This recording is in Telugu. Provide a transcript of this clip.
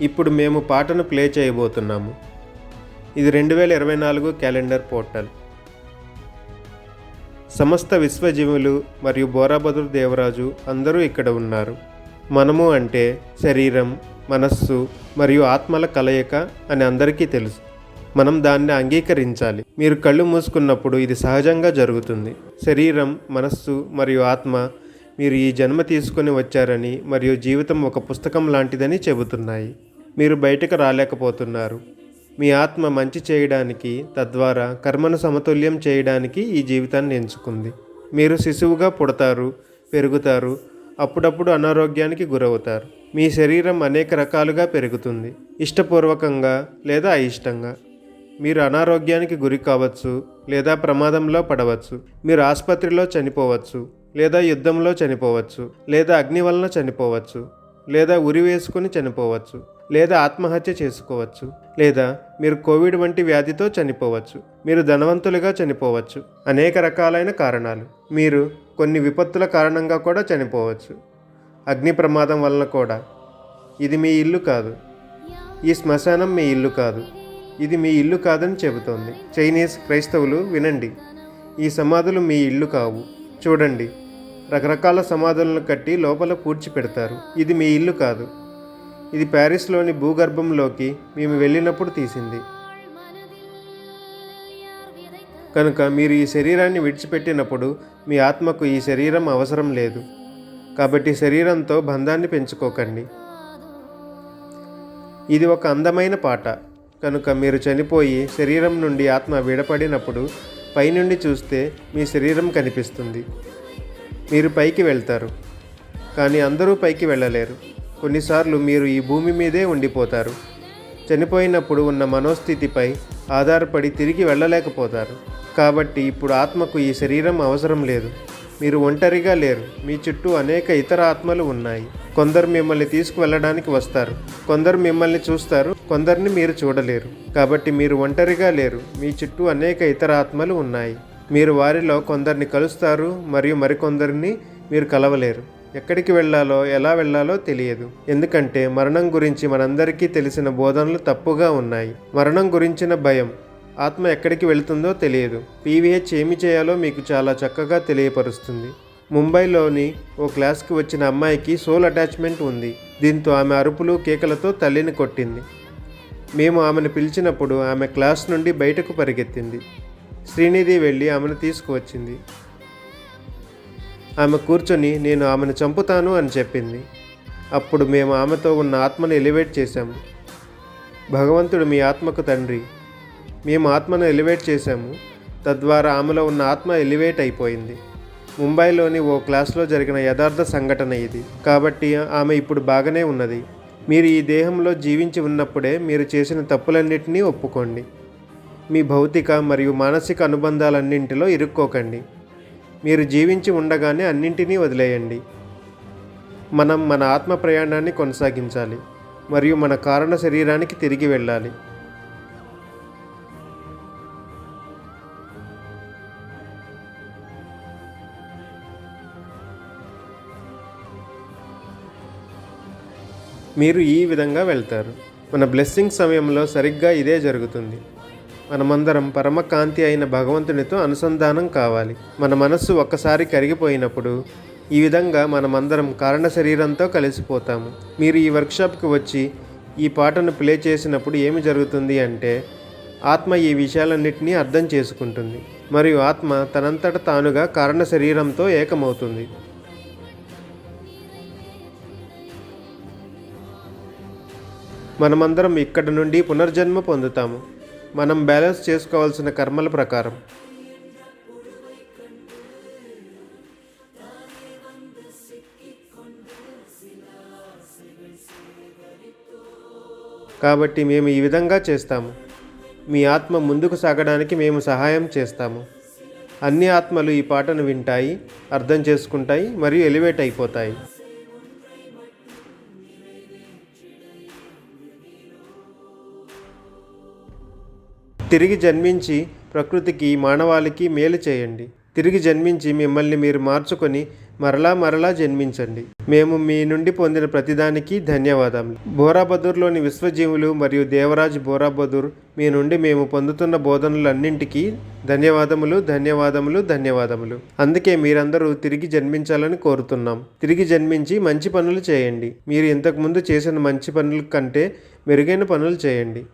ఇప్పుడు మేము పాటను ప్లే చేయబోతున్నాము. ఇది రెండు వేల ఇరవై నాలుగు క్యాలెండర్ పోర్టల్. సమస్త విశ్వజీవులు మరియు బోరాబదురు దేవరాజు అందరూ ఇక్కడ ఉన్నారు. మనము అంటే శరీరం మనస్సు మరియు ఆత్మల కలయిక అని అందరికీ తెలుసు. మనం దాన్ని అంగీకరించాలి. మీరు కళ్ళు మూసుకున్నప్పుడు ఇది సహజంగా జరుగుతుంది. శరీరం మనస్సు మరియు ఆత్మ మీరు ఈ జన్మ తీసుకొని వచ్చారని మరియు జీవితం ఒక పుస్తకం లాంటిదని చెబుతున్నాయి. మీరు బయటకు రాలేకపోతున్నారు. మీ ఆత్మ మంచి చేయడానికి తద్వారా కర్మను సమతుల్యం చేయడానికి ఈ జీవితాన్ని ఎంచుకుంది. మీరు శిశువుగా పుడతారు పెరుగుతారు అప్పుడప్పుడు అనారోగ్యానికి గురవుతారు. మీ శరీరం అనేక రకాలుగా పెరుగుతుంది. ఇష్టపూర్వకంగా లేదా అయిష్టంగా. మీరు అనారోగ్యానికి గురి కావచ్చు లేదా ప్రమాదంలో పడవచ్చు. మీరు ఆసుపత్రిలో చనిపోవచ్చు. లేదా యుద్ధంలో చనిపోవచ్చు లేదా అగ్ని వలన చనిపోవచ్చు లేదా ఉరి వేసుకుని చనిపోవచ్చు లేదా ఆత్మహత్య చేసుకోవచ్చు లేదా మీరు కోవిడ్ వంటి వ్యాధితో చనిపోవచ్చు మీరు ధనవంతులుగా చనిపోవచ్చు అనేక రకాలైన కారణాలు. మీరు కొన్ని విపత్తుల కారణంగా కూడా చనిపోవచ్చు. అగ్ని ప్రమాదం వలన కూడా. ఇది మీ ఇల్లు కాదు. ఈ శ్మశానం మీ ఇల్లు కాదు. ఇది మీ ఇల్లు కాదని చెబుతోంది. చైనీస్ క్రైస్తవులు వినండి. ఈ సమాధులు మీ ఇల్లు కావు. చూడండి. రకరకాల సమాధులను కట్టి లోపల పూడ్చి పెడతారు ఇది మీ ఇల్లు కాదు. ఇది ప్యారిస్లోని భూగర్భంలోకి మేము వెళ్ళినప్పుడు తీసింది. కనుక మీరు ఈ శరీరాన్ని విడిచిపెట్టినప్పుడు మీ ఆత్మకు ఈ శరీరం అవసరం లేదు. కాబట్టి శరీరంతో బంధాన్ని పెంచుకోకండి. ఇది ఒక అందమైన పాట. కనుక మీరు చనిపోయి శరీరం నుండి ఆత్మ విడపడినప్పుడు పైనుండి చూస్తే మీ శరీరం కనిపిస్తుంది. మీరు పైకి వెళ్తారు. కానీ అందరూ పైకి వెళ్ళలేరు. కొన్నిసార్లు మీరు ఈ భూమి మీదే ఉండిపోతారు. చనిపోయినప్పుడు ఉన్న మనోస్థితిపై ఆధారపడి తిరిగి వెళ్ళలేకపోతారు. కాబట్టి ఇప్పుడు ఆత్మకు ఈ శరీరం అవసరం లేదు. మీరు ఒంటరిగా లేరు. మీ చుట్టూ అనేక ఇతర ఆత్మలు ఉన్నాయి. కొందరు మిమ్మల్ని తీసుకువెళ్ళడానికి వస్తారు. కొందరు మిమ్మల్ని చూస్తారు. కొందరిని మీరు చూడలేరు. కాబట్టి మీరు ఒంటరిగా లేరు. మీ చుట్టూ అనేక ఇతర ఆత్మలు ఉన్నాయి. మీరు వారిలో కొందరిని కలుస్తారు మరియు మరికొందరిని మీరు కలవలేరు. ఎక్కడికి వెళ్ళాలో ఎలా వెళ్ళాలో తెలియదు. ఎందుకంటే మరణం గురించి మనందరికీ తెలిసిన బోధనలు తప్పుగా ఉన్నాయి. మరణం గురించిన భయం ఆత్మ ఎక్కడికి వెళుతుందో తెలియదు. పీవీహెచ్ ఏమి చేయాలో మీకు చాలా చక్కగా తెలియపరుస్తుంది. ముంబైలోని ఓ క్లాస్కి వచ్చిన అమ్మాయికి సోల్ అటాచ్మెంట్ ఉంది. దీంతో ఆమె అరుపులు కేకలతో తల్లిని కొట్టింది. మేము ఆమెను పిలిచినప్పుడు ఆమె క్లాస్ నుండి బయటకు పరిగెత్తింది. శ్రీనిధి వెళ్ళి ఆమెను తీసుకువచ్చింది. ఆమె కూర్చొని నేను ఆమెను చంపుతాను అని చెప్పింది. అప్పుడు మేము ఆమెతో ఉన్న ఆత్మను ఎలివేట్ చేశాము. భగవంతుడు మీ ఆత్మకు తండ్రి. మేము ఆత్మను ఎలివేట్ చేశాము. తద్వారా ఆమెలో ఉన్న ఆత్మ ఎలివేట్ అయిపోయింది. ముంబైలోని ఓ క్లాస్లో జరిగిన యథార్థ సంఘటన ఇది. కాబట్టి ఆమె ఇప్పుడు బాగానే ఉన్నది. మీరు ఈ దేహంలో జీవించి ఉన్నప్పుడే మీరు చేసిన తప్పులన్నింటినీ ఒప్పుకోండి. మీ భౌతిక మరియు మానసిక అనుబంధాలన్నింటిలో ఇరుక్కోకండి. మీరు జీవించి ఉండగానే అన్నింటినీ వదిలేయండి. మనం మన ఆత్మ ప్రయాణాన్ని కొనసాగించాలి మరియు మన కారణ శరీరానికి తిరిగి వెళ్ళాలి. మీరు ఈ విధంగా వెళ్తారు. మన బ్లెస్సింగ్ సమయంలో సరిగ్గా ఇదే జరుగుతుంది. మనమందరం పరమకాంతి అయిన భగవంతునితో అనుసంధానం కావాలి. మన మనస్సు ఒక్కసారి కరిగిపోయినప్పుడు ఈ విధంగా మనమందరం కారణ శరీరంతో కలిసిపోతాము. మీరు ఈ వర్క్షాప్కి వచ్చి ఈ పాటను ప్లే చేసినప్పుడు ఏమి జరుగుతుంది అంటే ఆత్మ ఈ విషయాలన్నింటినీ అర్థం చేసుకుంటుంది. మరియు ఆత్మ తనంతట తానుగా కారణ శరీరంతో ఏకమవుతుంది. మనమందరం ఇక్కడ నుండి పునర్జన్మ పొందుతాము. మనం బ్యాలెన్స్ చేసుకోవాల్సిన కర్మల ప్రకారం. కాబట్టి మేము ఈ విధంగా చేస్తాము. మీ ఆత్మ ముందుకు సాగడానికి మేము సహాయం చేస్తాము. అన్ని ఆత్మలు ఈ పాటను వింటాయి అర్థం చేసుకుంటాయి మరియు ఎలివేట్ అయిపోతాయి. తిరిగి జన్మించి ప్రకృతికి మానవాళికి మేలు చేయండి. తిరిగి జన్మించి మిమ్మల్ని మీరు మార్చుకొని మరలా మరలా జన్మించండి. మేము మీ నుండి పొందిన ప్రతిదానికి ధన్యవాదములు బోరాబదూర్లోని విశ్వజీవులు మరియు దేవరాజ్ బోరాబదూర్ మీ నుండి మేము పొందుతున్న బోధనలన్నింటికీ ధన్యవాదములు ధన్యవాదములు ధన్యవాదములు. అందుకే మీరందరూ తిరిగి జన్మించాలని కోరుతున్నాం. తిరిగి జన్మించి మంచి పనులు చేయండి. మీరు ఇంతకుముందు చేసిన మంచి పనుల కంటే మెరుగైన పనులు చేయండి.